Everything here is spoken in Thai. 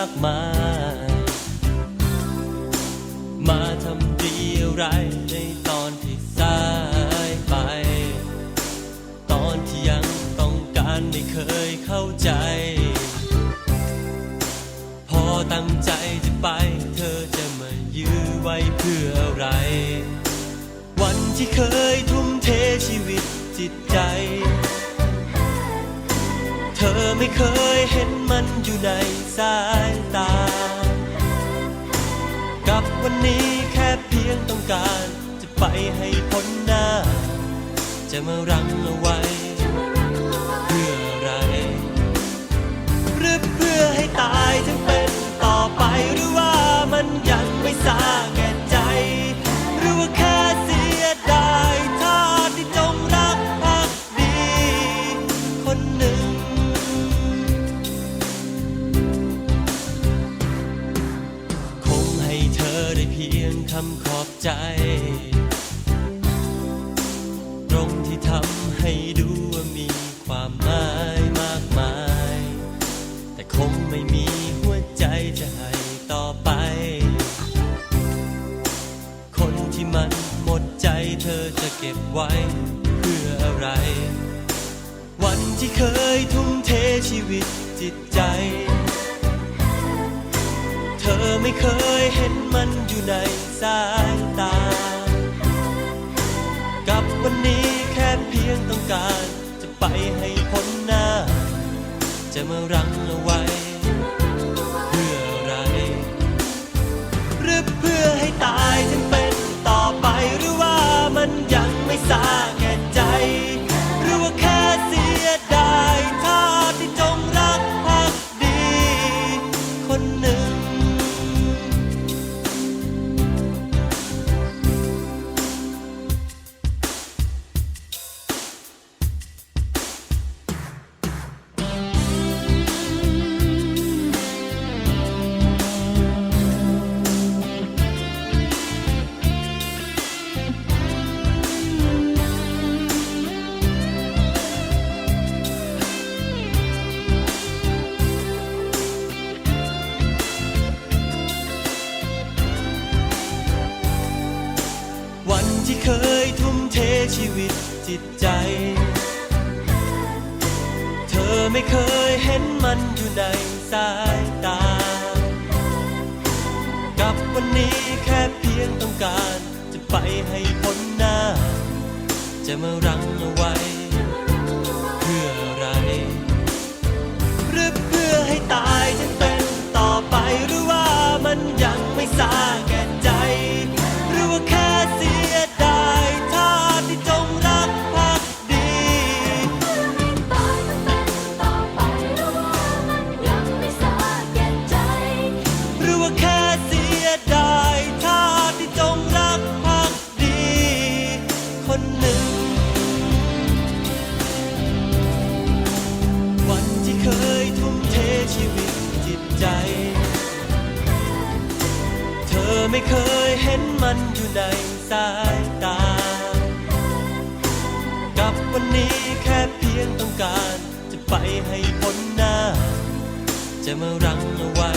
ากมาย มาทำดีอะไรในตอนที่สายไป ตอนที่ยังต้องการไม่เคยเข้าใจ พอตั้งใจจะไป เธอจะมายื้อไว้เพื่ออะไร วันที่เคยทุ่มเทชีวิตจิตใจ เธอไม่เคยเห็นมันอยู่ในสายตา กับวันนี้แค่เพียงต้องการ จะไปให้พ้นหน้า จะมารั้งเอาไว้ เธอได้เพียงคำขอบใจ ตรงที่ทำให้ดูว่ามีความหมายมากมาย แต่คงไม่มีหัวใจจะให้ต่อไป คนที่มันหมดใจเธอจะเก็บไว้เพื่ออะไร วันที่เคยทุ่มเทชีวิตจิตใจ อไม่เคยเห็นมันอยู่ในสายตา กับวันนี้แค่เพียงต้องการ จะไปให้พ้นหน้า จะมารั้งเอาไว้ เคยทุ่มเทชีวิตจิตใจ เธอไม่เคยเห็นมันอยู่ในสายตา กับวันนี้แค่เพียงต้องการ จะไปให้พ้นหน้า จะมารั้งเอา นหนึ่ง วันที่เคยทุ่มเทชีวิตจิตใจ เธอไม่เคยเห็นมันอยู่ในสายตา กับวันนี้แค่เพียงต้องการ จะไปให้พ้นหน้า จะมารั้งเอาไว้